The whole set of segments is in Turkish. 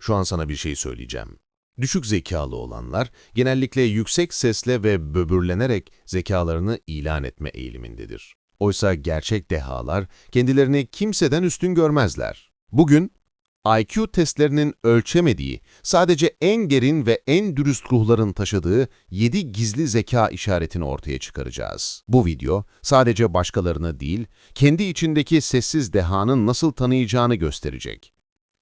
Şu an sana bir şey söyleyeceğim. Düşük zekalı olanlar genellikle yüksek sesle ve böbürlenerek zekalarını ilan etme eğilimindedir. Oysa gerçek dehalar kendilerini kimseden üstün görmezler. Bugün IQ testlerinin ölçemediği, sadece en gerin ve en dürüst ruhların taşıdığı 7 gizli zeka işaretini ortaya çıkaracağız. Bu video sadece başkalarını değil, kendi içindeki sessiz dehanın nasıl tanıyacağını gösterecek.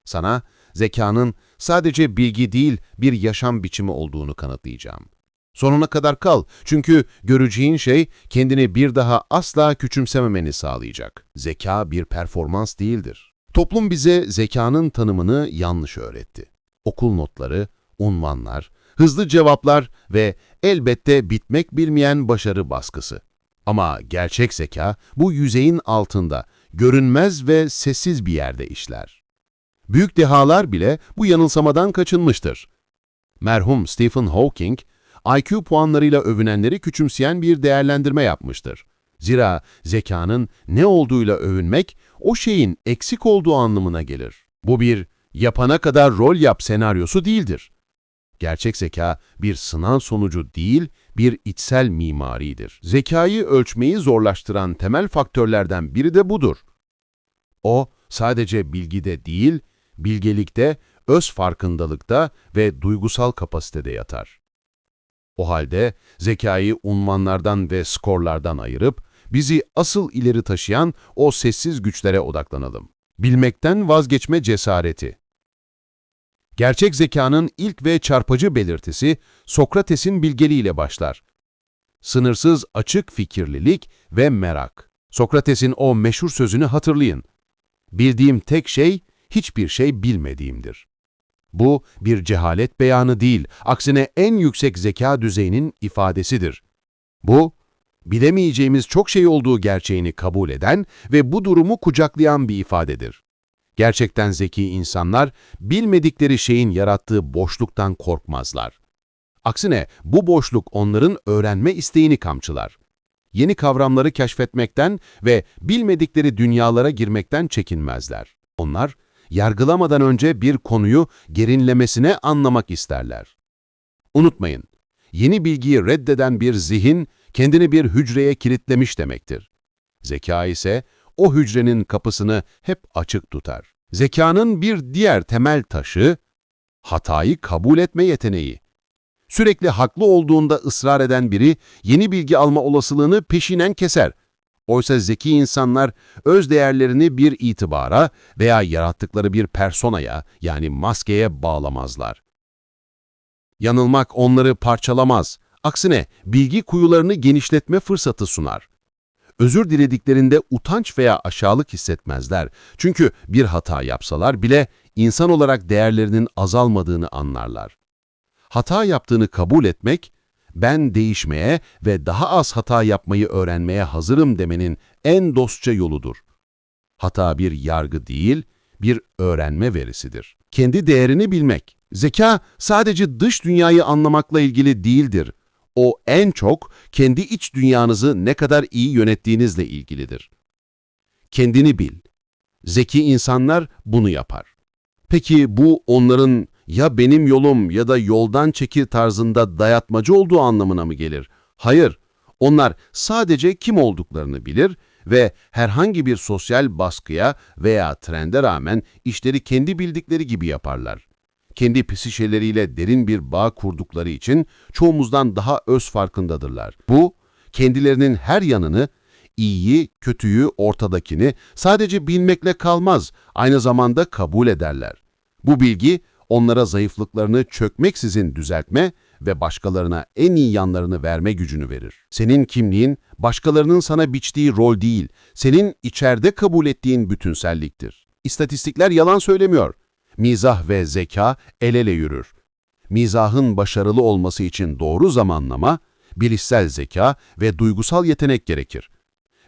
Sana zekanın sadece bilgi değil bir yaşam biçimi olduğunu kanıtlayacağım. Sonuna kadar kal çünkü göreceğin şey kendini bir daha asla küçümsememeni sağlayacak. Zeka bir performans değildir. Toplum bize zekanın tanımını yanlış öğretti. Okul notları, unvanlar, hızlı cevaplar ve elbette bitmek bilmeyen başarı baskısı. Ama gerçek zeka bu yüzeyin altında, görünmez ve sessiz bir yerde işler. Büyük dehalar bile bu yanılsamadan kaçınmıştır. Merhum Stephen Hawking, IQ puanlarıyla övünenleri küçümseyen bir değerlendirme yapmıştır. Zira zekanın ne olduğuyla övünmek, o şeyin eksik olduğu anlamına gelir. Bu bir yapana kadar rol yap senaryosu değildir. Gerçek zeka bir sınav sonucu değil, bir içsel mimaridir. Zekayı ölçmeyi zorlaştıran temel faktörlerden biri de budur. O, sadece bilgide değil, bilgelikte, öz farkındalıkta ve duygusal kapasitede yatar. O halde zekayı unvanlardan ve skorlardan ayırıp, bizi asıl ileri taşıyan o sessiz güçlere odaklanalım. Bilmekten vazgeçme cesareti. Gerçek zekanın ilk ve çarpıcı belirtisi Sokrates'in bilgeliğiyle başlar. Sınırsız açık fikirlilik ve merak. Sokrates'in o meşhur sözünü hatırlayın. Bildiğim tek şey, hiçbir şey bilmediğimdir. Bu bir cehalet beyanı değil, aksine en yüksek zeka düzeyinin ifadesidir. Bu, bilemeyeceğimiz çok şey olduğu gerçeğini kabul eden ve bu durumu kucaklayan bir ifadedir. Gerçekten zeki insanlar, bilmedikleri şeyin yarattığı boşluktan korkmazlar. Aksine bu boşluk onların öğrenme isteğini kamçılar. Yeni kavramları keşfetmekten ve bilmedikleri dünyalara girmekten çekinmezler. Onlar, yargılamadan önce bir konuyu gerinlemesine anlamak isterler. Unutmayın, yeni bilgiyi reddeden bir zihin kendini bir hücreye kilitlemiş demektir. Zeka ise o hücrenin kapısını hep açık tutar. Zekanın bir diğer temel taşı, hatayı kabul etme yeteneği. Sürekli haklı olduğunda ısrar eden biri yeni bilgi alma olasılığını peşinen keser. Oysa zeki insanlar öz değerlerini bir itibara veya yarattıkları bir personaya yani maskeye bağlamazlar. Yanılmak onları parçalamaz. Aksine bilgi kuyularını genişletme fırsatı sunar. Özür dilediklerinde utanç veya aşağılık hissetmezler. Çünkü bir hata yapsalar bile insan olarak değerlerinin azalmadığını anlarlar. Hata yaptığını kabul etmek, ben değişmeye ve daha az hata yapmayı öğrenmeye hazırım demenin en dostça yoludur. Hata bir yargı değil, bir öğrenme verisidir. Kendi değerini bilmek. Zeka sadece dış dünyayı anlamakla ilgili değildir. O en çok kendi iç dünyanızı ne kadar iyi yönettiğinizle ilgilidir. Kendini bil. Zeki insanlar bunu yapar. Peki bu onların ya benim yolum ya da yoldan çekil tarzında dayatmacı olduğu anlamına mı gelir? Hayır, onlar sadece kim olduklarını bilir ve herhangi bir sosyal baskıya veya trende rağmen işleri kendi bildikleri gibi yaparlar. Kendi psişeleriyle derin bir bağ kurdukları için çoğumuzdan daha öz farkındadırlar. Bu, kendilerinin her yanını, iyiyi, kötüyü, ortadakini sadece bilmekle kalmaz, aynı zamanda kabul ederler. Bu bilgi, onlara zayıflıklarını çökmeksizin düzeltme ve başkalarına en iyi yanlarını verme gücünü verir. Senin kimliğin, başkalarının sana biçtiği rol değil, senin içeride kabul ettiğin bütünselliktir. İstatistikler yalan söylemiyor. Mizah ve zeka el ele yürür. Mizahın başarılı olması için doğru zamanlama, bilişsel zeka ve duygusal yetenek gerekir.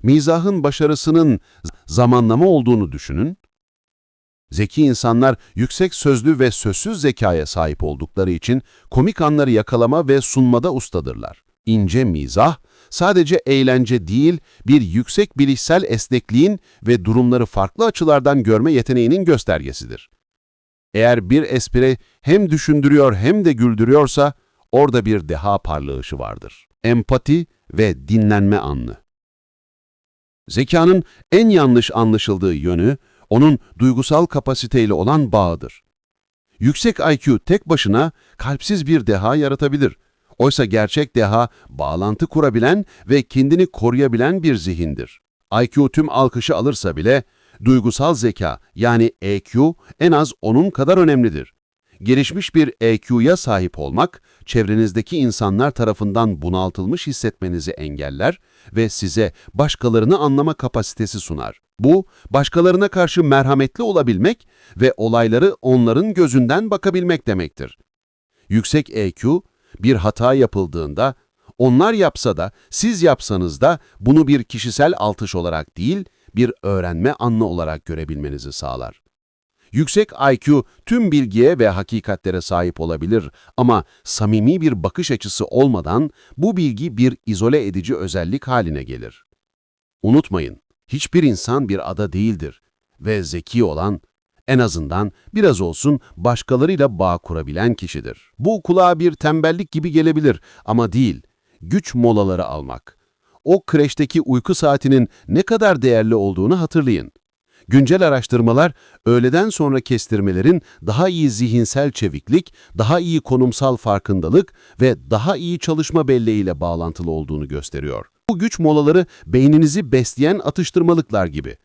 Mizahın başarısının zamanlama olduğunu düşünün, Zeki insanlar yüksek sözlü ve sözsüz zekaya sahip oldukları için komik anları yakalama ve sunmada ustadırlar. İnce mizah, sadece eğlence değil, bir yüksek bilişsel esnekliğin ve durumları farklı açılardan görme yeteneğinin göstergesidir. Eğer bir espri hem düşündürüyor hem de güldürüyorsa orada bir deha parlayışı vardır. Empati ve dinlenme anlı. Zekanın en yanlış anlaşıldığı yönü onun duygusal kapasiteyle olan bağıdır. Yüksek IQ tek başına kalpsiz bir deha yaratabilir. Oysa gerçek deha bağlantı kurabilen ve kendini koruyabilen bir zihindir. IQ tüm alkışı alırsa bile duygusal zeka yani EQ en az onun kadar önemlidir. Gelişmiş bir EQ'ya sahip olmak, çevrenizdeki insanlar tarafından bunaltılmış hissetmenizi engeller ve size başkalarını anlama kapasitesi sunar. Bu, başkalarına karşı merhametli olabilmek ve olayları onların gözünden bakabilmek demektir. Yüksek EQ, bir hata yapıldığında, onlar yapsa da, siz yapsanız da bunu bir kişisel altış olarak değil, bir öğrenme anlı olarak görebilmenizi sağlar. Yüksek IQ tüm bilgiye ve hakikatlere sahip olabilir ama samimi bir bakış açısı olmadan bu bilgi bir izole edici özellik haline gelir. Unutmayın, hiçbir insan bir ada değildir ve zeki olan, en azından biraz olsun başkalarıyla bağ kurabilen kişidir. Bu kulağa bir tembellik gibi gelebilir ama değil, güç molaları almak. O kreşteki uyku saatinin ne kadar değerli olduğunu hatırlayın. Güncel araştırmalar, öğleden sonra kestirmelerin daha iyi zihinsel çeviklik, daha iyi konumsal farkındalık ve daha iyi çalışma belleğiyle bağlantılı olduğunu gösteriyor. Bu güç molaları beyninizi besleyen atıştırmalıklar gibi.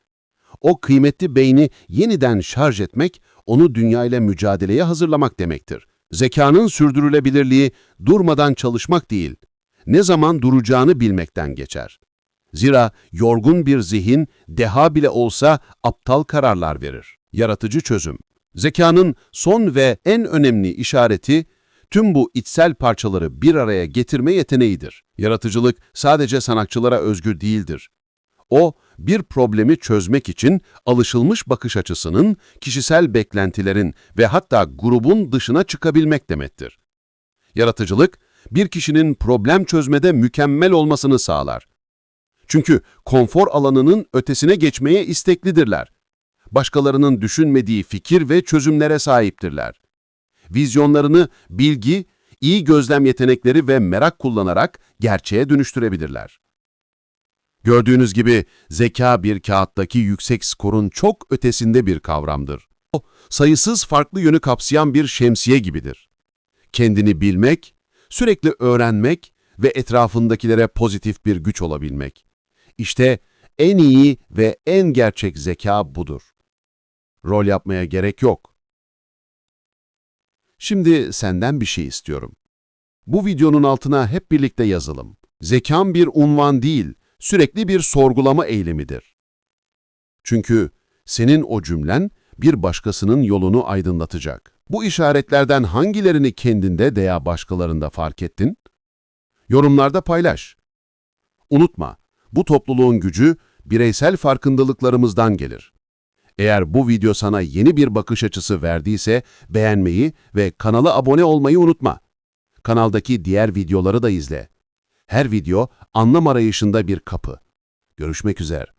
O kıymetli beyni yeniden şarj etmek, onu dünyayla mücadeleye hazırlamak demektir. Zekanın sürdürülebilirliği durmadan çalışmak değil, ne zaman duracağını bilmekten geçer. Zira yorgun bir zihin deha bile olsa aptal kararlar verir. Yaratıcı çözüm. Zekanın son ve en önemli işareti tüm bu içsel parçaları bir araya getirme yeteneğidir. Yaratıcılık sadece sanatçılara özgü değildir. O, bir problemi çözmek için alışılmış bakış açısının, kişisel beklentilerin ve hatta grubun dışına çıkabilmek demektir. Yaratıcılık, bir kişinin problem çözmede mükemmel olmasını sağlar. Çünkü konfor alanının ötesine geçmeye isteklidirler. Başkalarının düşünmediği fikir ve çözümlere sahiptirler. Vizyonlarını bilgi, iyi gözlem yetenekleri ve merak kullanarak gerçeğe dönüştürebilirler. Gördüğünüz gibi zeka bir kağıttaki yüksek skorun çok ötesinde bir kavramdır. O, sayısız farklı yönü kapsayan bir şemsiye gibidir. Kendini bilmek, sürekli öğrenmek ve etrafındakilere pozitif bir güç olabilmek. İşte en iyi ve en gerçek zeka budur. Rol yapmaya gerek yok. Şimdi senden bir şey istiyorum. Bu videonun altına hep birlikte yazalım. Zekam bir unvan değil, sürekli bir sorgulama eylemidir. Çünkü senin o cümlen bir başkasının yolunu aydınlatacak. Bu işaretlerden hangilerini kendinde veya başkalarında fark ettin? Yorumlarda paylaş. Unutma, bu topluluğun gücü bireysel farkındalıklarımızdan gelir. Eğer bu video sana yeni bir bakış açısı verdiyse beğenmeyi ve kanala abone olmayı unutma. Kanaldaki diğer videoları da izle. Her video anlam arayışında bir kapı. Görüşmek üzere.